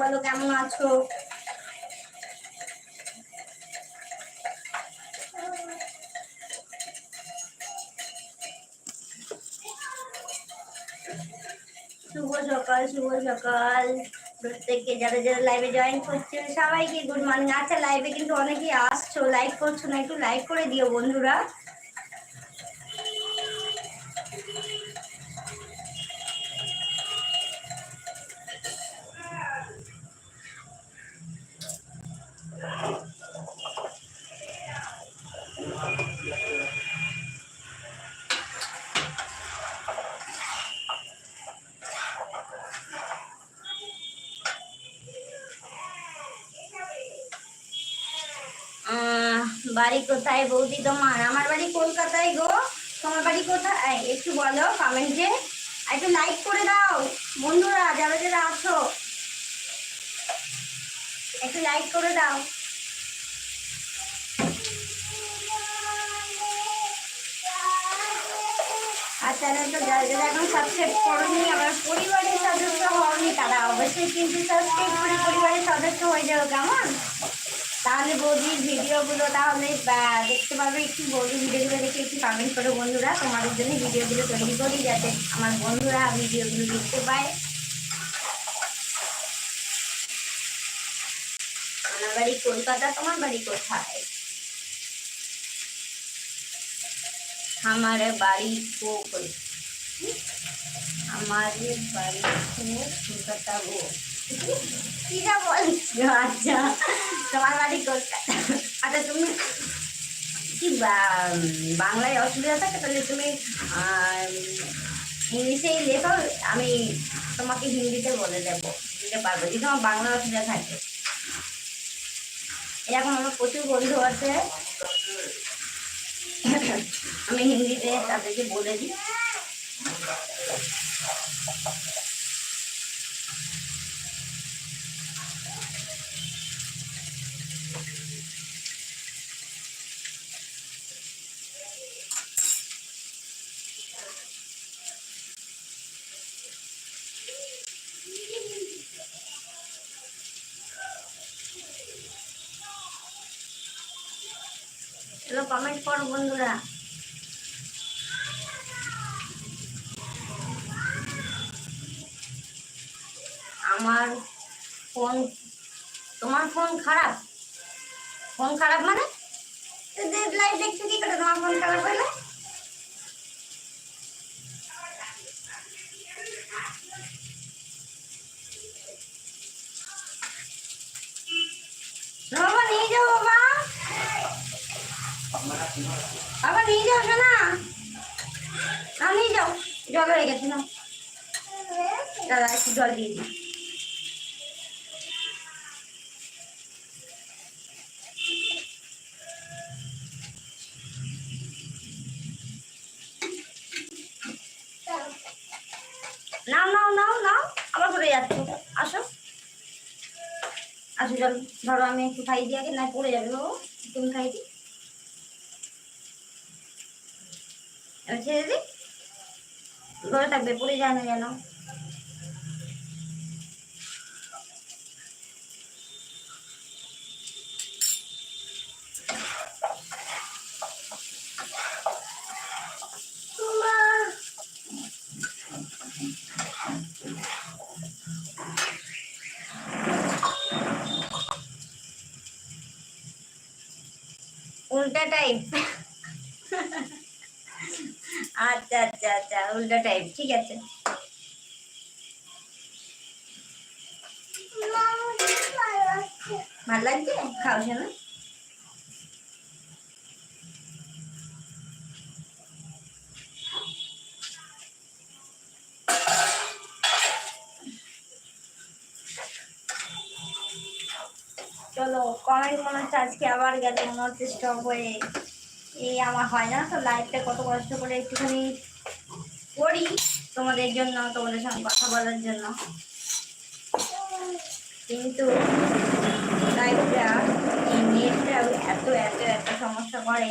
বলো, কেমন আছো? শুভ সকাল শুভ সকাল। প্রত্যেককে যারা যারা লাইভে জয়েন করছে, সবাইকে গুড মর্নিং আচ্ছা লাইভে কিন্তু অনেকেই আসছো লাইক করছ না, একটু লাইক করে দিও বন্ধুরা। বাড়ি কোথায় বৌদি তোমার? আমার বাড়ি কলকাতায় গো। তোমার বাড়ি কোথায়? একটু বলো কমেন্টে একটু লাইক করে দাও। বন্ধুরা, যারা যারা আছো, একটু লাইক করে দাও। আর চ্যানেলটা যারা যারা এখন সাবস্ক্রাইব করনি, আমার পরিবারের সদস্য হওনি, তারা অবশ্যই কিন্তু সাবস্ক্রাইব করে পরিবারের সদস্য হয়ে যাও, কেমন? তাহলে বৌদির ভিডিওগুলো তাহলে দেখতে পাবে একটু। বৌদির ভিডিওগুলো দেখে একটু কমেন্ট করো বন্ধুরা। তোমাদের জন্য ভিডিওগুলো তৈরি করি যাতে আমার বন্ধুরা ভিডিওগুলো দেখতে পায়। আমার বাড়ি কলকাতা, তোমার বাড়ি কোথায়? আমার বাড়ি আমার বাড়ি কলকাতা গো। কিরা বলছো আচ্ছা তোমার বাড়ি কলকাতা আচ্ছা তুমি কি বাংলায় অসুবিধা থাকে? তাহলে তুমি ইংলিশেই লেখো, আমি তোমাকে হিন্দিতে বলে দেবো, দিতে পারব, যদি তোমার বাংলা অসুবিধা থাকে। এরকম আমার প্রচুর বন্ধু আছে। আমি হিন্দিতে তাদেরকে বলে দিই। কমেন্ট করো বন্ধুরা। আমার ফোন তোমার ফোন খারাপ? ফোন খারাপ মানে? লাইভ দেখছ কি করে? তোমার ফোন খারাপ হলে বাবা নিয়ে যাও বাবা বাবা, নিয়ে যাও শোনা না, নিয়ে যাও। জল হয়ে গেছে না দাদা, একটু জল দিয়ে দিই। নাও নাও নাও নাও। আবার পড়ে যাচ্ছে। আসো। আসো চল ধরো, আমি একটু খাই দিয়ে আগে, না পড়ে যাবে ও তুমি খাই দি এবার ছেড়ে দি ধরে থাকবে পড়ে যায় না যেন। উল্টা টাইপ আচ্ছা আচ্ছা আচ্ছা উল্টা টাইপ ঠিক আছে। ভালো লাগছে? খাও শোনা? চলো কমেন্ট মনে হচ্ছে আজকে আবার গেল মনে হচ্ছে স্টপ হয়ে। এই আমার হয় না, তো লাইফটা কত কষ্ট করে একটুখানি করি তোমাদের জন্য, তোমাদের সঙ্গে কথা বলার জন্য। কিন্তু লাইফটা এই নেটটা এত এত এত সমস্যা করে।